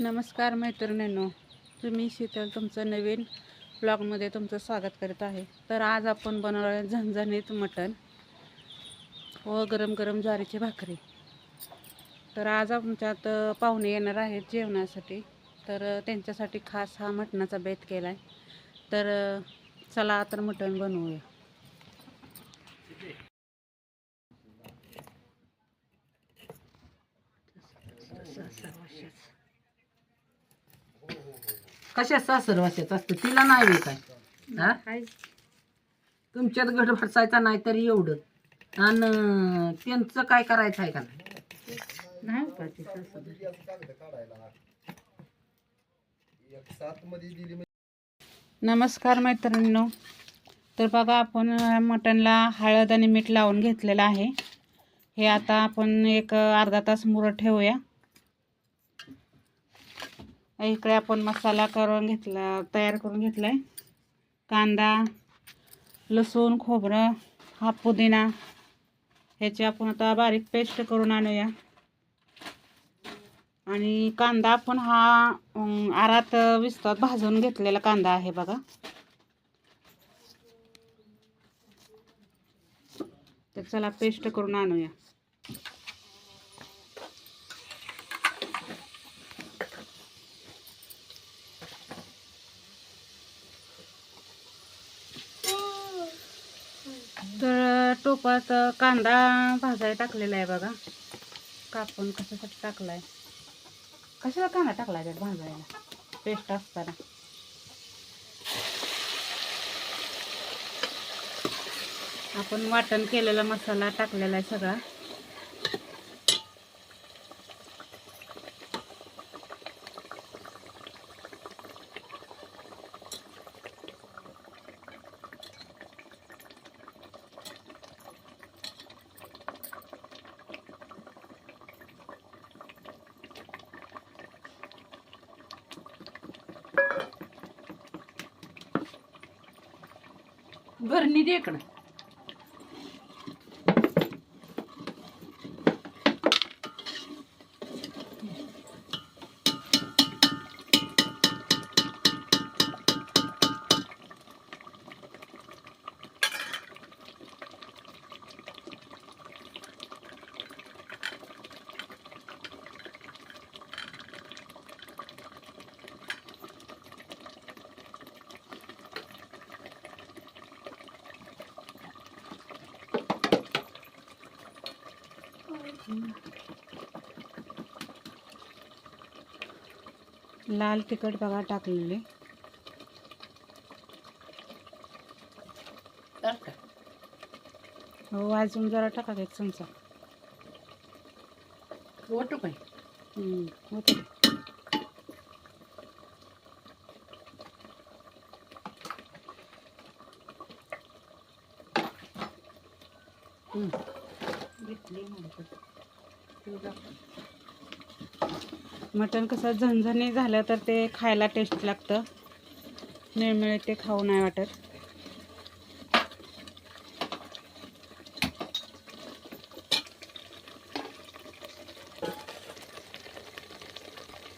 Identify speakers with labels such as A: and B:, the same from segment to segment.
A: नमस्कार मैत्रिणींनो तुम्ही शीतल तुमचं नवीन ब्लॉगमध्ये तुमचं स्वागत करत आहे. तर आज आपण बनवणार आहे झणझणीत मटण व गरम गरम ज्वारीची भाकरी. तर आज आमच्यात पाहुणे येणार आहेत जेवणासाठी. तर त्यांच्यासाठी खास हा मटणाचा बेत केला आहे तर चला तर मटण बनवूया.
B: कशा सासर वाशाच असतं तिला नाही बे काय. हा? तुमच्यात गड भरसायचा नाही तरी एवढं. आणि त्यांचं काय करायचं आहे का नाही?
A: नमस्कार मैत्रिणींनो. तर बघा आपण मटणला हळद आणि मीठ लावून घेतलेलं आहे. हे आता आपण एक अर्धा तास मुरत ठेवूया. इकडे आपण मसाला करून घेतला तयार करून घेतलाय. कांदा लसूण खोबरं हा पुदिना ह्याची आपण आता बारीक पेस्ट करून आणूया. आणि कांदा आपण हा आरात विस्तात भाजून घेतलेला कांदा आहे बघा. तर चला पेस्ट करून आणूया तर टोपात कांदा भाजायला टाकलेला आहे बघा. कापून कशासाठी टाकलाय? कशाला कांदा टाकलाय त्यात भाजायला? पेस्ट असताना. आपण वाटण केलेला मसाला टाकलेला आहे सगळा.
B: വെറിഞ്ഞിരിക്കണേ
A: लाल तिखट बघा टाकलेले? हो अजून जरा टाका एक चमचा.
B: ओटू काय
A: हम्म, होतं. मटण कसं झणझणी झालं तर ते खायला टेस्ट लागतं. मिळमिळे ते खाऊ नाही वाटत.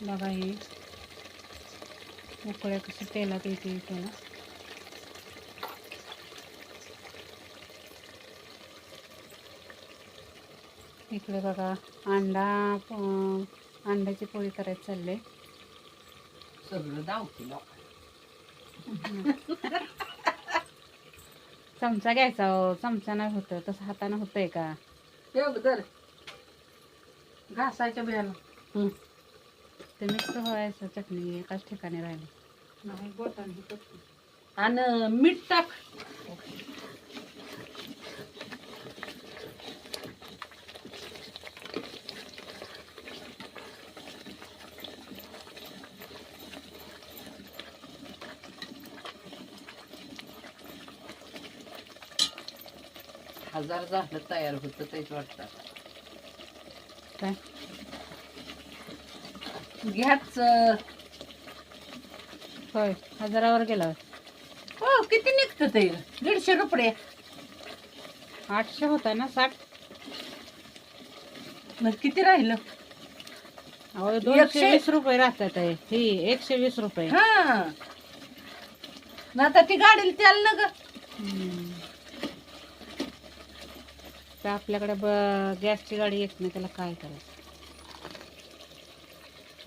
A: बघा हे. उकळ्या कसं तेलात येते त्याला इकडे बघा अंडा अंड्याची पोळी करायची चालले.
B: सगळं
A: चमचा घ्यायचा हो चमचा नाही होतं तसं हातानं होतंय का?
B: घासायच्या बियानं
A: ते मिक्स व्हायचं चटणी एकाच ठिकाणी राहिली.
B: आणि मीठ टाक. हजार झालं तयार होतं तेच वाटतं.
A: काय?
B: घ्याच
A: होय हजारावर गेला.
B: हो किती निघतं ते? दीडशे रुपये.
A: आठशे होता ना साठ?
B: मग किती राहिलं?
A: अहो दोनशे वीस रुपये राहतात आहे. ही एकशे वीस रुपये.
B: हा. ना आता ती गाडीला त्याला ना ग.
A: तर आपल्याकडे ब- गॅसची गाडी येत नाही त्याला काय करायचं?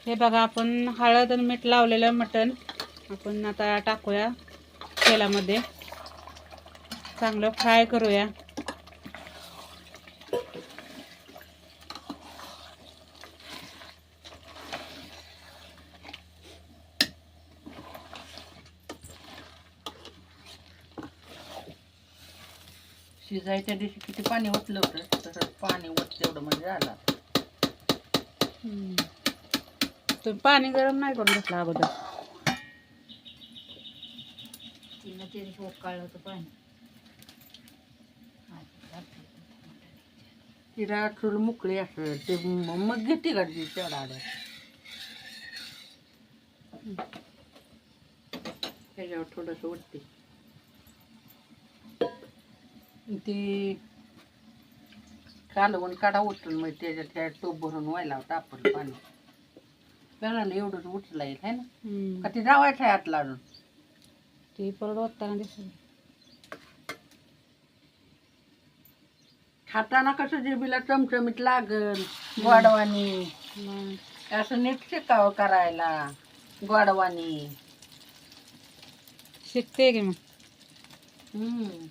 A: हे बघा आपण हळद आणि मीठ लावलेलं मटण आपण आता टाकूया तेलामध्ये. चांगलं फ्राय करूया.
B: शिजायच्या दिवशी किती पाणी ओतलं होतं तसं पाणी ओत तेवढं म्हणजे झालं.
A: तुम्ही पाणी गरम नाही करून घेतलं अगोदर?
B: तिनं ते काढलं होतं पाणी. तिला थोडं मोकळी असं ते मग घेते ती तेवढा आडा त्याच्यावर थोडंसं उठते ती कालवण काढा उठून मग त्याच्यात त्या टोप भरून व्हायला होता आपण पाणी. त्याला एवढंच उठला येईल है ना?
A: हम्म.
B: का ती जावायचं आहे आतला अजून
A: ती परत ओतताना दिसेल
B: खाताना कसं जिबीला चमचमीत लागल गोडवानी.
A: मग?
B: असं नीट शिकावं करायला गोडवानी.
A: शिकते की मग?
B: हम्म.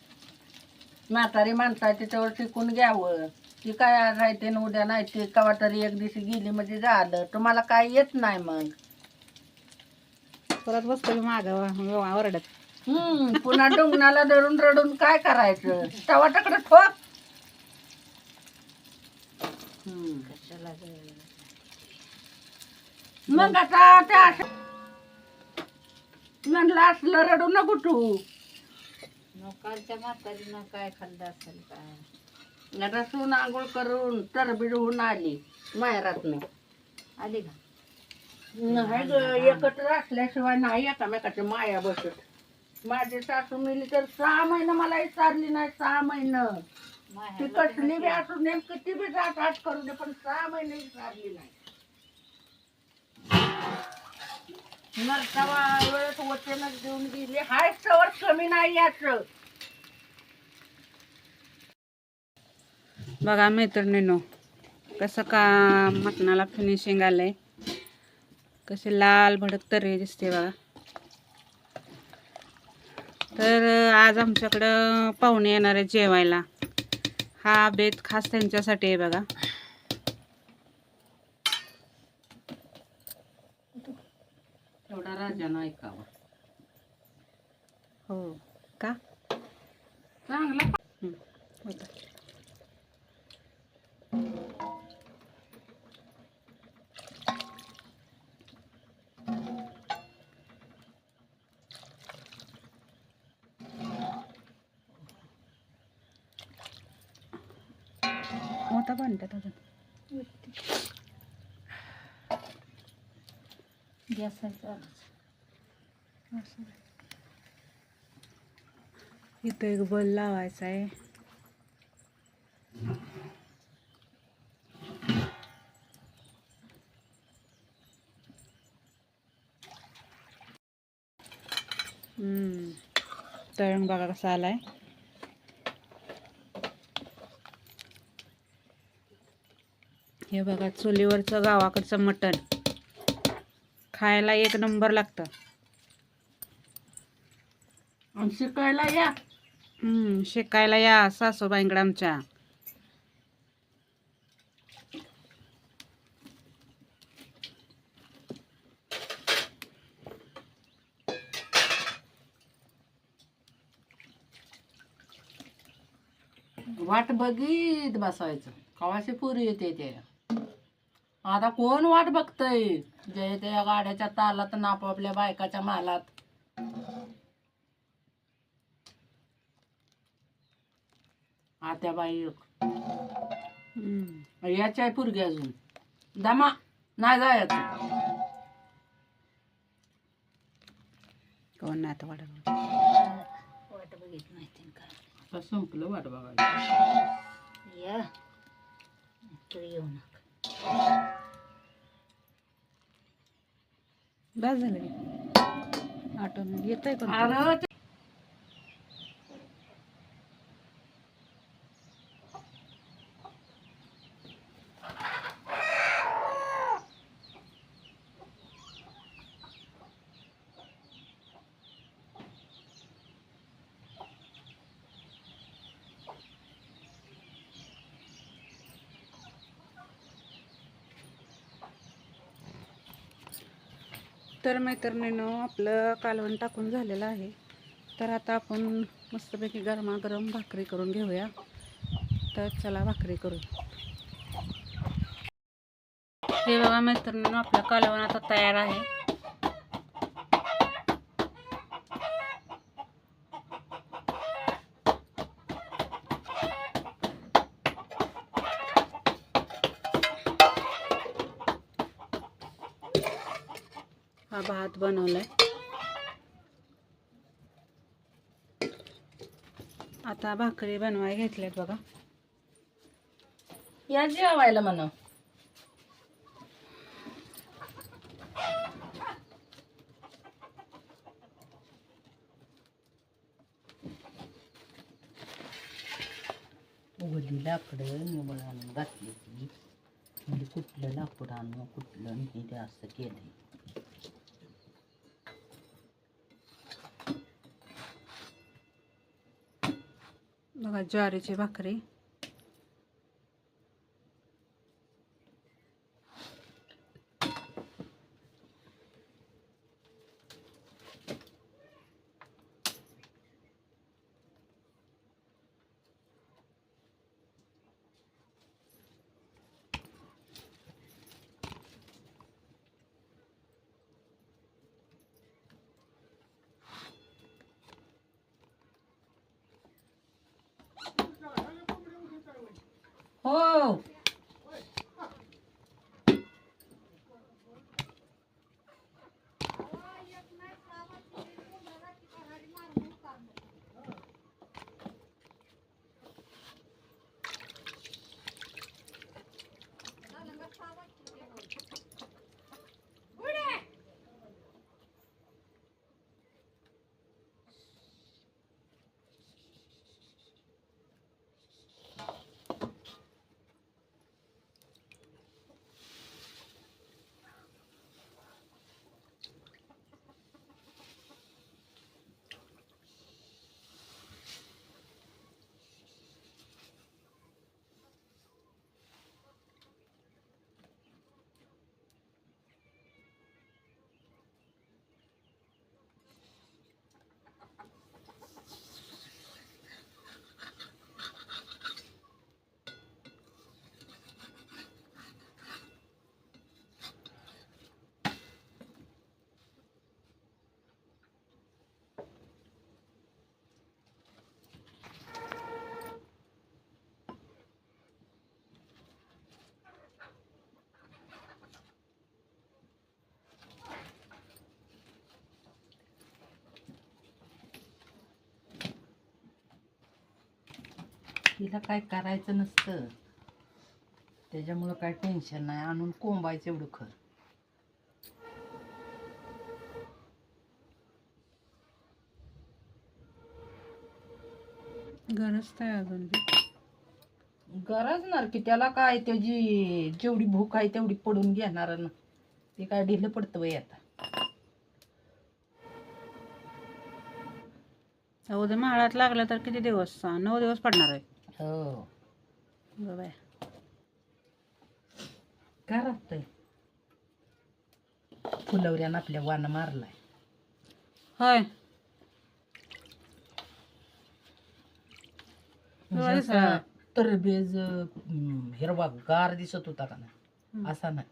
B: म्हातारी माणसं आहे त्याच्यावर शिकून घ्यावं. ती काय आज आहे ते न उद्या नाही ते कवा तरी एक दिवशी गेली म्हणजे झालं. तुम्हाला काय येत नाही मग.
A: परत बसतो मागं ओरडत.
B: हम्म पुन्हा डोंगणाला धरून रडून काय करायचं? टवाटाकडे ठोक. हम्म. मग आता त्या म्हणलं असलं रडू नको तू.
C: कालच्या म्हातारीनं काय खाल्लं असेल काय?
B: आता सून आंघोळ करून तरबीड होऊन आली माहेरातनं
C: आली का?
B: नाही ग एकत्र असल्याशिवाय नाही एकामेकाची माया बसत. माझी सासू मिली तर सहा महिने मला विचारली नाही सहा महिनं. ती कसली बी असू दे किती बी जात आठ करू दे पण सहा महिने विचारली नाही. नरसावा वेळेत वचनच देऊन गेली. हाय सवर कमी नाही याच.
A: बघा मैत्रिणीनो कसं का मटणाला फिनिशिंग आलंय. कसे लाल भडक तर्री दिसते बघा. तर आज आमच्याकडं पाहुणे येणार आहे जेवायला. हा बेत खास त्यांच्यासाठी आहे बघा.
B: एवढा राजानं ऐकावा.
A: हो. का?
B: चांगला.
A: हं, होतं. मोठा बनतात अजून इथं एक बल लावायचा आहे. तळण बघा कसा आलाय. हे बघा चुलीवरचं गावाकडचं मटण. खायला एक नंबर लागतं.
B: आणि शिकायला या.
A: हम्म, शिकायला या सासूबाईंकडे आमच्या.
B: वाट बघीत बसायचं. कवाशी पुरी येते ते? आता कोण वाट बघतय? जे त्या गाड्याच्या तालात आणि आपापल्या बायकाच्या मालात. आत्या बाई. याच्या आहे पुरगी अजून. दमा नाही जायचं.
A: कोण नाही आता वाढत
C: वाट बघित नाही
B: संपलं वाट बघायला.
C: या. येऊ नका.
A: बस झालं की. आठवण येत आहे तर मैत्रिणीनं आपलं कालवण टाकून झालेलं आहे. तर आता आपण मस्तपैकी गरमागरम भाकरी करून घेऊया. तर चला भाकरी करू. हे बघा मैत्रिणीनं आपलं कालवण आता तयार आहे. हा भात बनवलाय. आता भाकरी बनवाय घेतल्यात बघा.
D: या जेवायला म्हणा.
B: ओली लाकडं निवळ आणून घातली ती म्हणजे कुठलं लाकूड आणू कुठलं नाही ते असं केलंय.
A: बघा ज्वारीची भाकरी.
B: तिला काय करायचं नसतं. त्याच्यामुळं काय टेन्शन नाही. आणून कोंबायचं एवढं खर.
A: गरज काय अजून बी.
B: गरजणार की त्याला काय त्याची जेवढी भूक आहे तेवढी पडून घेणार ना. ते काय ढिलं पडतं बाई आता.
A: उद्या माळात लागलं तर किती दिवस? नऊ दिवस पडणार आहे.
B: हो.
A: बघा.
B: काय राहतंय फुलवऱ्यानं आपल्या वान मारलाय.
A: होय.
B: म्हणजे
A: दिसला.
B: असा तरबेज अं, हिरवा गार दिसत होता का नाही? असा नाही.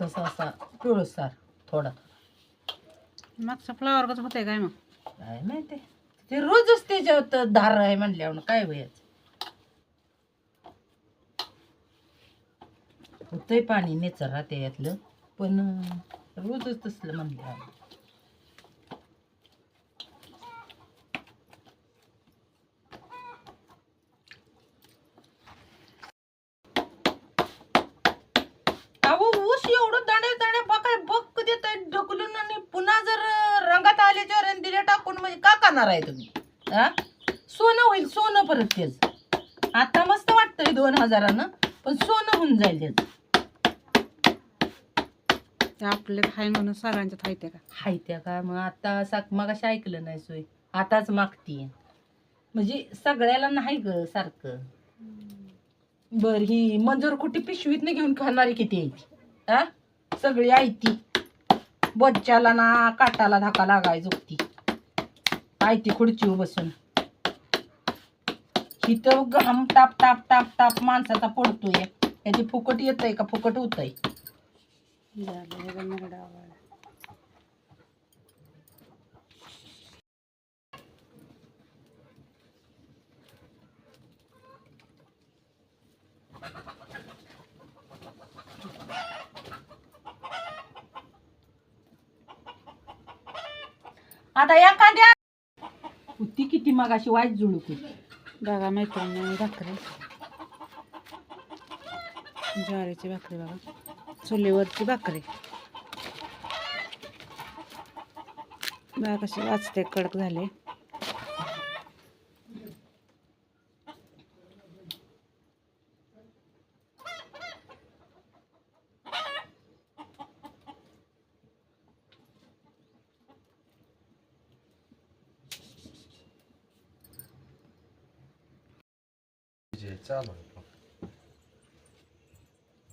B: तसा असा पिवळसार थोडा.
A: मागचा फ्लावर कसं होतंय काय मग?
B: काय माहिती? ते रोजच त्याच्यात धार आहे म्हणल्यावर काय वयाच होतंय पाणी नेचर राहते यातलं. पण रोजच तसलं म्हणलं ऊस एवढं दाणे दाणे ढकलून आणि पुन्हा जर रंगात दिले टाकून म्हणजे तुम्ही? हा सोनं होईल सोनं परत तेच. आता मस्त वाटतंय दोन हजारानं पण सोनं होऊन जाईल त्याचं.
A: त्या आपले हाय म्हणून सगळ्यांच्यात हाय ते का?
B: हाय त्या का? मग आता साक मगाशी ऐकलं नाही सोय. आताच मागतीये. म्हणजे सगळ्याला नाही ग सारखं. बर ही मंजूर कुठे पिशवीत घेऊन खाणारी किती यायची? हा सगळी आयती. बच्च्याला ना काटाला धाका लागाय झोपती. आयती खुर्चीवर बसून. हिथं घाम टाप टाप टाप टाप माणसाचा पडतोय. याची फुकट येत आहे का? फुकट होत आहे
A: झालं हे गं नरडा आवाज.
B: आता या कांद्या ती किती मगाशी वाईट जुळूक होती
A: बघा मैत्रिणी भाकरी ज्वारीची भाकरी बघा चुलीवरची भाकरी. बा कशी वाचते कडक झाले. चालू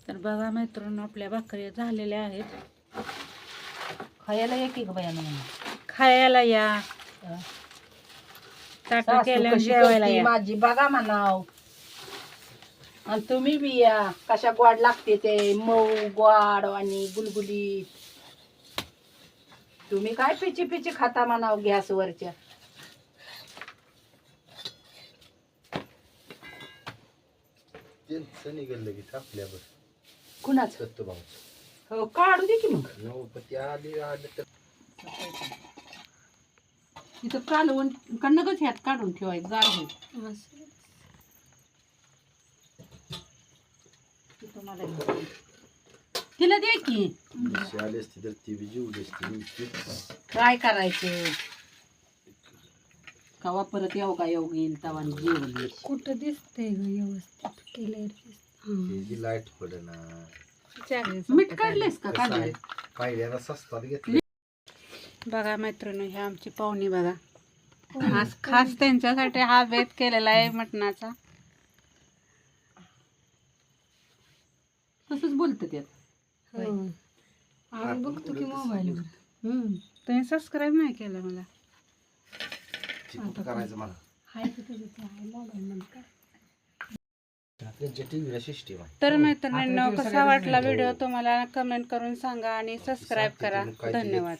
A: तर बघा मैत्रिणी आपल्या भाकरी झालेल्या आहेत.
B: खायला एक बयानं म्हणून
A: खायला या. ताट केल्या जेवायला या.
B: माझी? बघा म्हणाव. आणि तुम्ही बी या. कशा गोड लागते ते? मऊ गोड आणि गुलगुलीत तुम्ही काय पिची पिची खाता म्हणाव गॅसवरच्या?
E: त्यांचं निघालं की आपल्यावर.
B: कुणाच?
E: दत्त भाऊ
B: हो काढू दे की मग.
E: नवपती आले आले तर
B: तिथं कालवून कन्नगच ह्यात काढून ठेवायचं गार होईल. तिला दे की.
E: जशी आली असती तर ती बी जीवली असती.
B: काय करायचं? कवा परत येऊ का येऊ घेईल तवा जेवण
F: कुठं दिसतंय ग व्यवस्थित केलंय
E: ती लाइट पडना
B: मीठ काढलेस का? काढले
E: घेतले.
A: बघा मैत्रिणी हे आमची पाहुणी बघा. आज खास त्यांच्यासाठी हा बेत केलेला आहे मटणाचा.
B: तसंच बोलत त्यात.
F: आम्ही बघतो की मोबाईलवर.
B: हम्म.
A: तुम्ही सबस्क्राईब नाही केलं मला.
E: चिकूट करायचं मला.
F: आहे मोबाईल नंतर
A: तर मैत्रिणींनो कसा वाटला व्हिडिओ? तुम्हाला कमेंट करून सांगा आणि सबस्क्राईब करा. धन्यवाद.